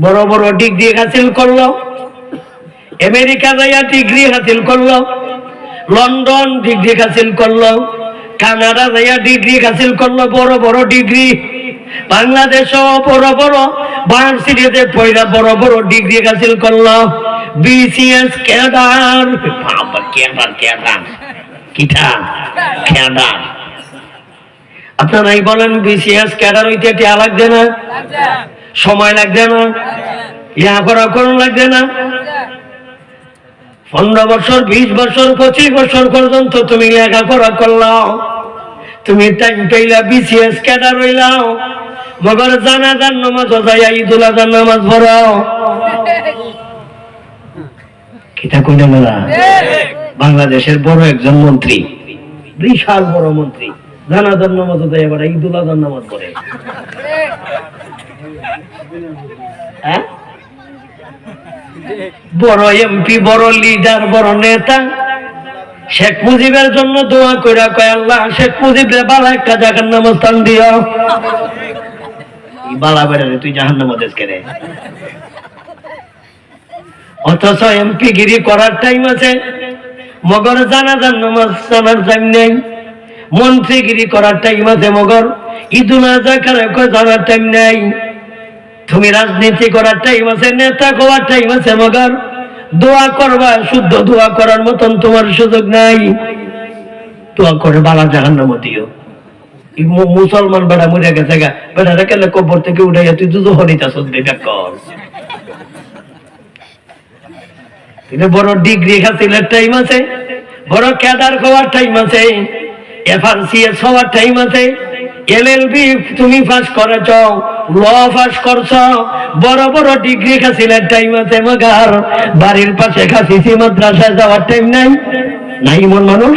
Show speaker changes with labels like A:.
A: বড় বড় ডিগ্রি হাসিল করল। আমেরিকা যাইয়া ডিগ্রি হাসিল করল। লন্ডন ডিগ্রি হাসিল করল। কানাডা যাইয়া ডিগ্রি হাসিল করল। বড় বড় ডিগ্রি। বাংলাদেশও বড় বড়। ভার্সিটিতে পয়লা বড় বড় ডিগ্রি হাসিল করল। BCS cadre. Cadre cadre. কিটা? ক্যাডার। আপনারাই বলেন বিসিএস ক্যাডার হইতে টিয়া লাগবে না? সময় লাগবে না। ইয়া করা কোন লাগবে না। পনেরো বছর, বিশ বছর, পঁচিশ বছর পর্যন্ত তুমি লেখাপড়া করলাও। তুমি টাইম পাইলা বিসিএস ক্যাডার হইলাও। মগর জানাজার নামাজ যাইয়া ঈদুল আজহার নামাজ পড়াও। কিতা কইলেন না বাংলাদেশের বড় একজন মন্ত্রী। বিশাল বড় মন্ত্রী। জানাজার নামাজ যাইয়া পড়ে ঈদুল আজহার নামাজ পড়ে। হ্যাঁ? বড় এমপি, বড় লিডার, বড় নেতা। শেখ মুজিবের জন্য দোয়া কইরা কয়, আল্লাহ, শেখ মুজিবের বালা একটা জাহান নামস্থান দিও। বালা বেড়ে তুই জাহান নাম রে অথচ এমপি গিরি করার টাইম আছে। মগর জানাজার নামাজ জানার টাইম নেই। মন্ত্রীগিরি করার টাইম আছে মগর। ঈদুল কারে কয় জানার টাইম নেই। তুমি রাজনীতি করার টাইম আছে, নেতা হওয়ার টাইম আছে, মগর। দোয়া করবা, শুদ্ধ দোয়া করার মতন তোমার সুযোগ নাই। দোয়া করে বালা জাহান নাম দিও মুসলমান বেড়া মরে গেছে গা। বেড়াটা কেলে কবর থেকে উঠাইয়া তুই দুধ হরিতা সদ্যে কর। কিন্তু বড় ডিগ্রি হাসিলের টাইম আছে, বড় ক্যাডার হওয়ার টাইম আছে, এফআরসিএস হওয়ার টাইম আছে। এলএলবি তুমি পাস করেছ ল পাস করছ, বড় বড় ডিগ্রি খাসিলের টাইম আছে মগার, বাড়ির পাশে খাসিছি, মাদ্রাসায় যাওয়ার টাইম নাই নাই মন মানুষ?